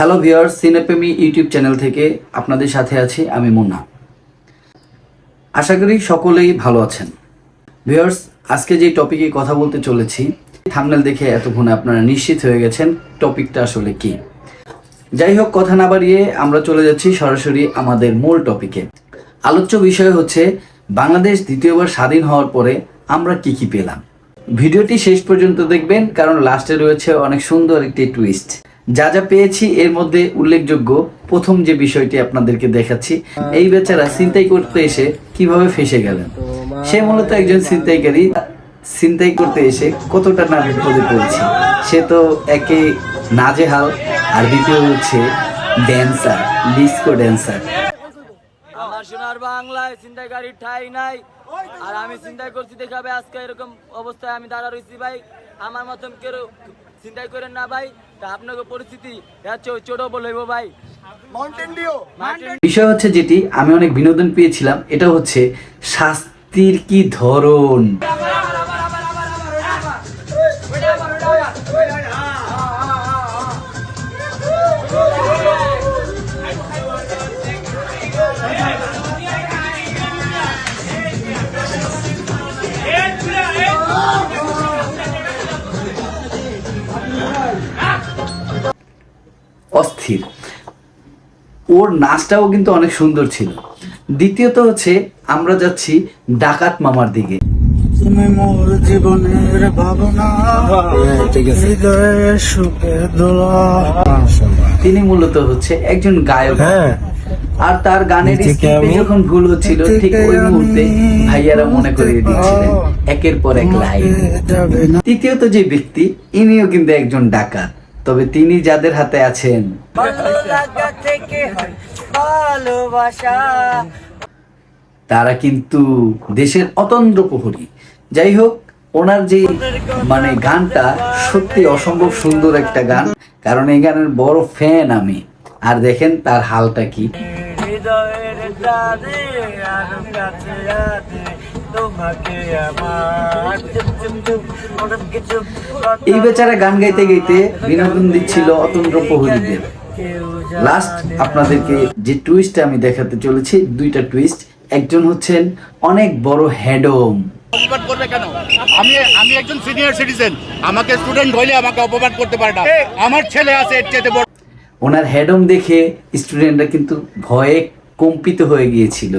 Hello ভিওর সিনেপেমি YouTube channel থেকে আপনাদের সাথে আছি আমি মুন্না। আশা করি সকলেই ভালো আছেন। ভিওর্স আজকে যে টপিকে কথা বলতে চলেছি থামনেল দেখে এতক্ষণে আপনারা নিশ্চিত হয়ে গেছেন টপিকটা আসলে কি। যাই হোক, কথা না বাড়িয়ে আমরা চলে যাচ্ছি সরাসরি আমাদের মূল টপিকে আলোচ্য বিষয় হচ্ছে, বাংলাদেশ দ্বিতীয়বার স্বাধীন হওয়ার পরে আমরা কি কি পেলাম। ভিডিওটি শেষ পর্যন্ত দেখবেন, কারণ লাস্টে রয়েছে অনেক সুন্দর একটি টুইস্ট যা যা পেয়েছি, এর মধ্যে উল্লেখযোগ্য প্রথম যে বিষয়টি আপনাদেরকে দেখাচ্ছি, এই বেচারা ছিনতাই করতে এসে কীভাবে ফেসে গেলেন? সে মূলত একজন ছিনতাইকারী। ছিনতাই করতে এসে কতটা না বিপদে পড়েছে? সে তো একে নাজেহাল, আর দ্বিতীয় হচ্ছে ড্যান্সার ডিস্কো ড্যান্সার বাংলায় চিন্তাকারীর ঠাই নাই, আর আমি চিন্তাই করছি দেখাবে আজকে এরকম অবস্থায় আমি দাঁড়া রয়েছি ভাই। আমার মতন কেউ চিন্তাই করেন না ভাই তা আপনাকে পরিস্থিতি ছোট বলব ভাই। বিষয় হচ্ছে যেটি আমি অনেক বিনোদন পেয়েছিলাম এটা হচ্ছে শাস্তির কি ধরন? অস্থির ওর নাচটাও কিন্তু অনেক সুন্দর ছিল। দ্বিতীয়ত হচ্ছে আমরা যাচ্ছি ডাকাত মামার দিকে। তুমি মোর জীবনের ভাবনা দোলা তিনি মূলত হচ্ছে একজন গায়ক। হ্যাঁ। আর তার গানের যখন ভুল হচ্ছিল ঠিক ওই মুহূর্তে ভাইয়ারা মনে করিয়ে দিচ্ছিলেন। একের পর এক লাইন। তৃতীয়ত যে ব্যক্তি ইনিও কিন্তু একজন ডাকাত। তবে তিনি যাদের হাতে আছেন। তারা কিন্তু দেশের অতন্দ্র প্রহরী। যাই হোক ওনার যে মানে গানটা সত্যি অসম্ভব সুন্দর একটা গান কারণ এই গানের বড় ফ্যান আমি। আর দেখেন তার হালটা কি। হৃদয়ের এই বেচারা গান গাইতে গাইতে বিনোদন দিচ্ছিল অতন্দ্র প্রহরীদের। লাস্ট আপনাদেরকে যে টুইস্ট আমি দেখাতে চলেছি দুইটা টুইস্ট একজন হচ্ছেন অনেক বড় হেডম অপমান করবে কেন? আমি আমি একজন সিনিয়র সিটিজেন আমাকে স্টুডেন্ট হইলে আমাকে অপমান করতে পারে না। আমার ছেলে আছে এর চেয়ে বড়। ওনার হেডম দেখে স্টুডেন্টরা কিন্তু ভয়ে কম্পিত হয়ে গিয়েছিল।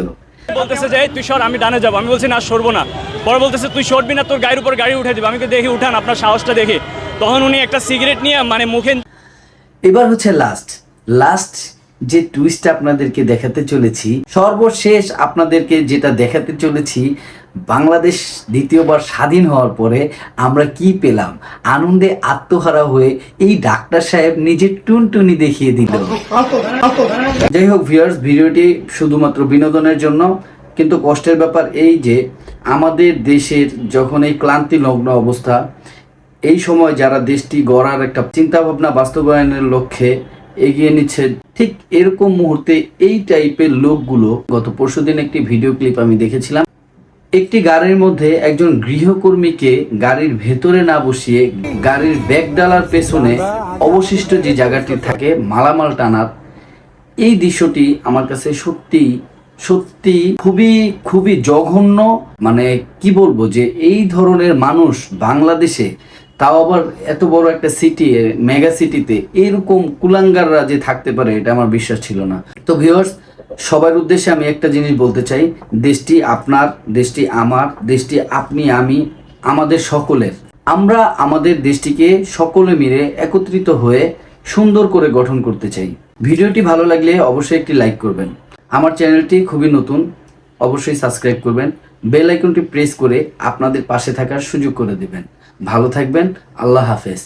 বলতেছে যে তুই সর, আমি ডানে যাব। আমি বলছি, না, সরবো না। পরে বলতেছে, তুই সরবি না, তোর গাড়ির উপর গাড়ি উঠে দিবে। আমি দেখি, উঠান, আপনার সাহসটা দেখি। তখন উনি একটা সিগারেট নিয়ে মানে মুখে এবার হচ্ছে লাস্ট লাস্ট যে টুইস্ট আপনাদেরকে দেখাতে চলেছি, সর্বশেষ আপনাদেরকে যেটা দেখাতে চলেছি বাংলাদেশ দ্বিতীয়বার স্বাধীন হওয়ার পরে আমরা কি পেলাম? আনন্দে আত্মহারা হয়ে এই ডাক্তার সাহেব নিজের টুনটুনি দেখিয়ে দিল। যাই হোক ভিউয়ার্স ভিডিওটি শুধুমাত্র বিনোদনের জন্য, কিন্তু কষ্টের ব্যাপার এই যে আমাদের দেশের যখন এই ক্লান্তি লগ্ন অবস্থা, এই সময় যারা দেশটি গড়ার একটা চিন্তা ভাবনা বাস্তবায়নের লক্ষ্যে এগিয়ে নিচ্ছে, ঠিক এরকম মুহূর্তে এই টাইপের লোকগুলো, গত পরশুদিন একটি ভিডিও ক্লিপ আমি দেখেছিলাম একটি গাড়ির মধ্যে একজন গৃহকর্মীকে গাড়ির ভেতরে না বসিয়ে গাড়ির ব্যাগ ডালার পেছনে অবশিষ্ট যে জায়গাটি থাকে মালামাল টানার, এই দৃশ্যটি আমার কাছে সত্যি সত্যি খুবই খুবই জঘন্য। মানে কি বলব যে এই ধরনের মানুষ বাংলাদেশে, তাও আবার এত বড় একটা সিটি মেগা সিটিতে এরকম কুলাঙ্গাররা যে থাকতে পারে, এটা আমার বিশ্বাস ছিল না। তো ভিউয়ার্স সবার উদ্দেশ্যে আমি একটা জিনিস বলতে চাই, দেশটি আপনার, দেশটি আমার, দেশটি আপনি, আমি, আমাদের সকলের। আমরা আমাদের দেশটিকে সকলে মিলে একত্রিত হয়ে সুন্দর করে গঠন করতে চাই। ভিডিওটি ভালো লাগলে অবশ্যই একটি লাইক করবেন। আমার চ্যানেলটি খুবই নতুন, অবশ্যই সাবস্ক্রাইব করবেন। বেল আইকনটি প্রেস করে আপনাদের পাশে থাকার সুযোগ করে দেবেন। ভালো থাকবেন, আল্লাহ হাফেজ।